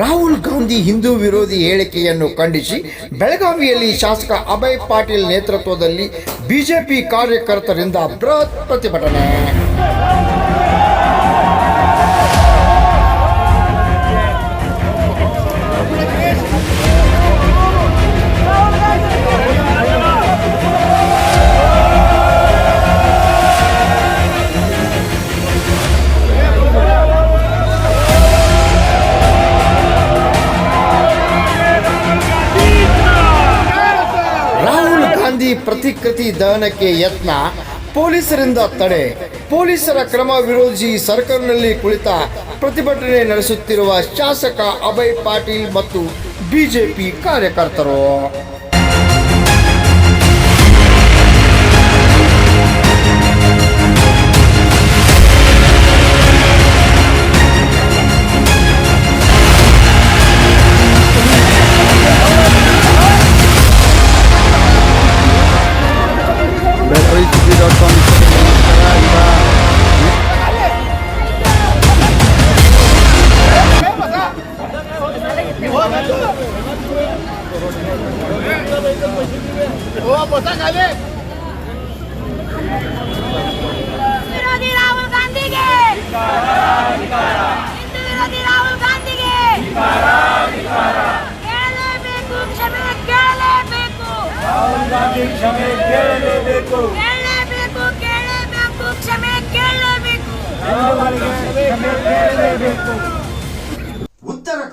ರಾಹುಲ್ ಗಾಂಧಿ ಹಿಂದೂ ವಿರೋಧಿ ಹೇಳಿಕೆಯನ್ನು ಖಂಡಿಸಿ, ಬೆಳಗಾವಿಯಲ್ಲಿ ಶಾಸಕ ಅಭಯ್ ಪಾಟೀಲ್ ನೇತೃತ್ವದಲ್ಲಿ ಬಿಜೆಪಿ ಕಾರ್ಯಕರ್ತರಿಂದ ಬೃಹತ್ ಪ್ರತಿಭಟನೆ. ಗಾಂಧಿ ಪ್ರತಿಕೃತಿ ದಹನಕ್ಕೆ ಯತ್ನ, ಪೊಲೀಸರಿಂದ ತಡೆ. ಪೊಲೀಸರ ಕ್ರಮ ವಿರೋಧಿಸಿ ಸರ್ಕಲ್ನಲ್ಲಿ ಕುಳಿತ ಪ್ರತಿಭಟನೆ ನಡೆಸುತ್ತಿರುವ ಶಾಸಕ ಅಭಯ್ ಪಾಟೀಲ್ ಮತ್ತು ಬಿಜೆಪಿ ಕಾರ್ಯಕರ್ತರು. ವಿರೋಧಿ ರಾಹುಲ್ ಗಾಂಧಿಗೆ! ಹಿಂದೂ ವಿರೋಧಿ ರಾಹುಲ್ ಗಾಂಧಿಗೆ! ಕೇಳಲೇಬೇಕು ಕ್ಷಮೆ ಕೇಳಲೇಬೇಕು! ಕೇಳಲೇಬೇಕು! ಕೇಳಲೇಬೇಕು ಕ್ಷಮೆ ಕೇಳಲೇಬೇಕು! ಉತ್ತರ